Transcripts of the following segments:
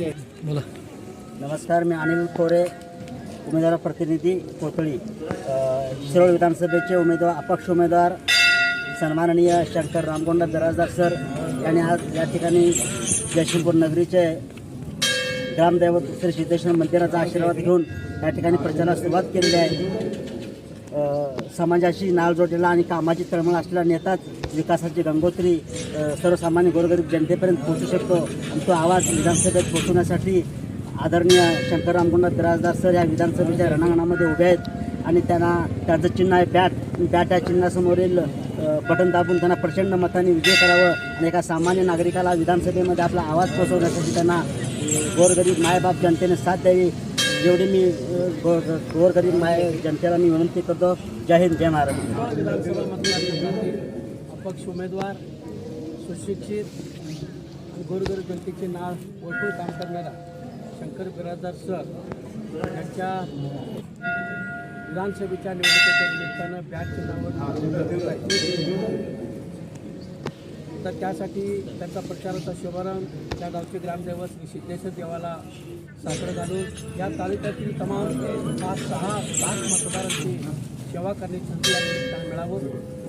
बोला. नमस्कार मी अनिल खोरे उमेदवार प्रतिनिधी कोथळी. शिरोळ विधानसभेचे उमेदवार अपक्ष उमेदवार सन्माननीय शंकर रामगोंडा दराजदार सर यांनी आज या ठिकाणी जयसिंगपूर नगरीचे ग्रामदैवत श्री सिद्धेश्वर मंदिराचा आशीर्वाद घेऊन या ठिकाणी प्रचाराला सुरुवात केलेली आहे. समाजाशी नाळ जोडलेला आणि कामाची तळमळ असलेला नेताच विकासाची गंगोत्री सर्वसामान्य गोरगरीब जनतेपर्यंत पोहोचू शकतो. आणि तो आवाज विधानसभेत पोहोचवण्यासाठी आदरणीय शंकरराम रामगुंडा बिराजदार सर या विधानसभेच्या रणांगणामध्ये उभे आहेत. आणि त्यांना त्यांचं चिन्ह आहे बॅट. बॅट या चिन्हासमोरील बटन दाबून त्यांना प्रचंड मताने विजय करावं आणि एका सामान्य नागरिकाला विधानसभेमध्ये आपला आवाज पोहोचवण्यासाठी त्यांना गोरगरीब मायबाप जनतेने साथ द्यावी. जेवढी मी अ, गो- गोरगरीब माय जनतेला मी विनंती करतो जय हिंद जय महाराज. विधानसभा अपक्ष उमेदवार सुशिक्षित गोरगरीब जनतेचे नाव ओळखून काम करणारा शंकर बिराजदार सर यांच्या विधानसभेच्या निवडणुकीच्या निमित्तानं बॅच चिन्हावर तर त्यासाठी त्यांचा प्रचाराचा शुभारंभ त्या गावचे ग्रामदैवत श्री सिद्धेश्वर देवाला साकडं घालून या तालुक्यातील तमाम पाच सहा लाख मतदारांची सेवा करण्याची संधी या मिळावं.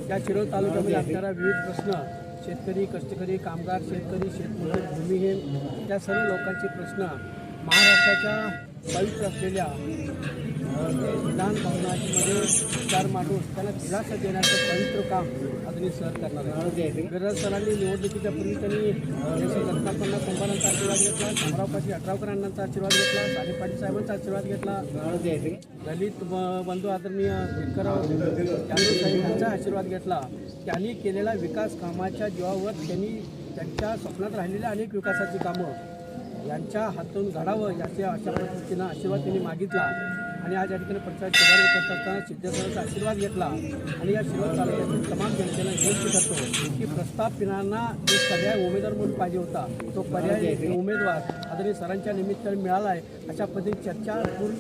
या शिरोळ तालुक्यामध्ये असणारा विविध प्रश्न शेतकरी कष्टकरी कामगार शेतकरी शेतमजूर भूमिहीन त्या सर्व लोकांचे प्रश्न महाराष्ट्राच्या पवित्र असलेल्या विधान भवनामध्ये विचार मांडून त्यांना दिलासा देण्याचं पवित्र काम आदरणीय सर करणार आहे बिराज सरांनी निवडणुकीच्या पूर्वी त्यांनी जसे रत्नापन्ना कुंभारांचा आशीर्वाद घेतला शंभरावपाशी अठरावकरांनाचा अठरावकर अण्णांचा आशीर्वाद घेतला साडेपाटी साहेबांचा आशीर्वाद घेतला. दलित बंधू आदरणीय शेतकराव जाधव साहेब यांचा आशीर्वाद घेतला. त्यांनी केलेल्या विकास कामाच्या जीवावर त्यांनी त्यांच्या स्वप्नात राहिलेल्या अनेक विकासाची कामं यांच्या हातून घडावं याच्या अशा पद्धतीनं आशीर्वाद त्यांनी मागितला. आणि आज या ठिकाणी प्रचार शुभारंभ करत असताना सिद्धेश्वराचा आशीर्वाद घेतला आणि या शिरोळ तालुक्यातील तमाम जनतेला विनंती करतो की प्रस्थापितांना एक पर्याय उमेदवार म्हणून पाहिजे होता. तो पर्याय उमेदवार आदरणीय सरांच्या निमित्ताने मिळाला आहे अशा पद्धतीने चर्चा पूर्ण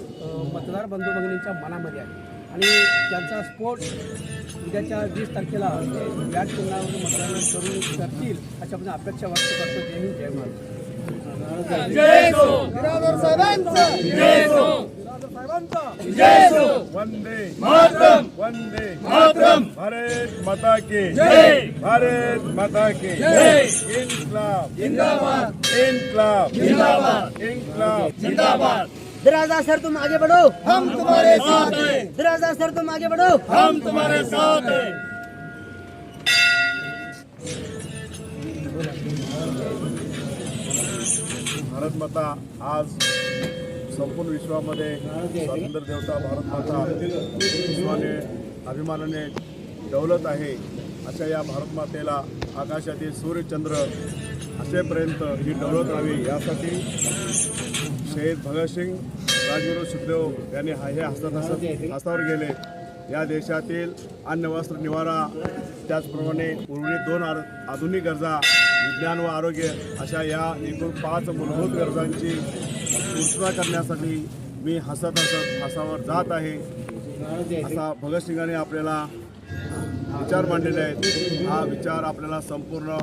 मतदार बंधू भगिनींच्या मनामध्ये आहे. आणि त्यांचा स्पोर्ट उद्याच्या वीस तारखेला या चिन्हावर मतदान करून करतील अशा पद्धतीने अपेक्षा व्यक्त करतो. जय हिंद जय महाराष्ट्र. वंदे। मातरम। वंदे। मातरम। भारत माता की। जय। भारत माता की। जय। इनकलाब। जिंदाबाद। इनकलाब। जिंदाबाद। इनकलाब। जिंदाबाद। बिराजदार सर तुम आगे बढ़ो। हम तुम्हारे साथ हैं। बिराजदार सर तुम आगे बढ़ो। हम तुम्हारे साथ हैं। भारत माता आज संपूर्ण विश्वामध्ये स्वातंत्र्य देवता भारत माता विश्वाने अभिमानाने डवलत आहे. अशा या भारत मातेला आकाशातील सूर्यचंद्र असेपर्यंत ही डवलत राहावी. यासाठी शहीद भगतसिंग राजगुरू सुखदेव यांनी हा हे हसत हसत हस्तावर गेले. या देशातील अन्न वस्त्र निवारा त्याचप्रमाणे उर्वरित दोन आर- आधुनिक गरजा विज्ञान व आरोग्य अशा या एकूण पाच मूलभूत गरजांची पूर्तता करण्यासाठी मी हसत हसत हसावर जात आहे. असा भगतसिंगाने आपल्याला विचार मांडलेले आहेत. हा विचार आपल्याला संपूर्ण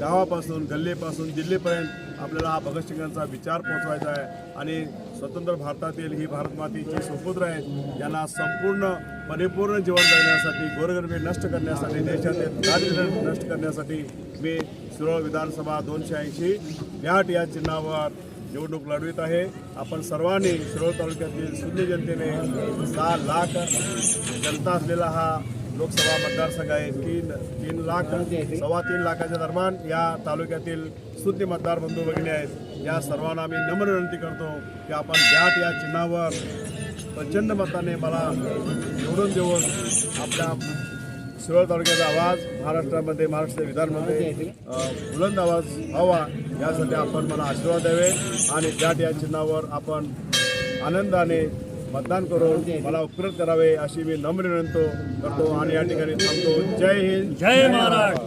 गावापासून गल्लीपासून दिल्लीपर्यंत आपल्याला हा भगतसिंगांचा विचार पोहोचवायचा आहे. आणि स्वतंत्र भारतातील ही भारतमातीची सुपुत्र आहेत. यांना संपूर्ण परिपूर्ण जीवन जगण्यासाठी गोरगरबी नष्ट करण्यासाठी देशातील दारिद्र्य नष्ट करण्यासाठी मी शिरोळ विधानसभा दोनशे ऐंशी घाट या चिन्हावर निवडणूक लढवित आहे. आपण सर्वांनी शिरोळ तालुक्यातील शून्य जनतेने सहा लाख जनता असलेला हा लोकसभा मतदारसंघ आहे. तीन तीन लाख सव्वा तीन लाखाच्या दरम्यान या तालुक्यातील शून्य मतदार बंधू भगिनी आहेत. या सर्वांना आम्ही नम्र विनंती करतो की आपण घाट या चिन्हावर प्रचंड मताने मला निवडून देऊन आपल्या शिरोळ तालुक्याचा आवाज महाराष्ट्रामध्ये महाराष्ट्र विधानमध्ये बुलंद आवाज व्हावा यासाठी आपण मला आशीर्वाद द्यावे आणि घाट या चिन्हावर आपण आनंदाने मतदान करून मला उपकृत करावे अशी मी नम्र विनंतो करतो आणि या ठिकाणी थांबतो. जय हिंद. जय महाराष्ट्र.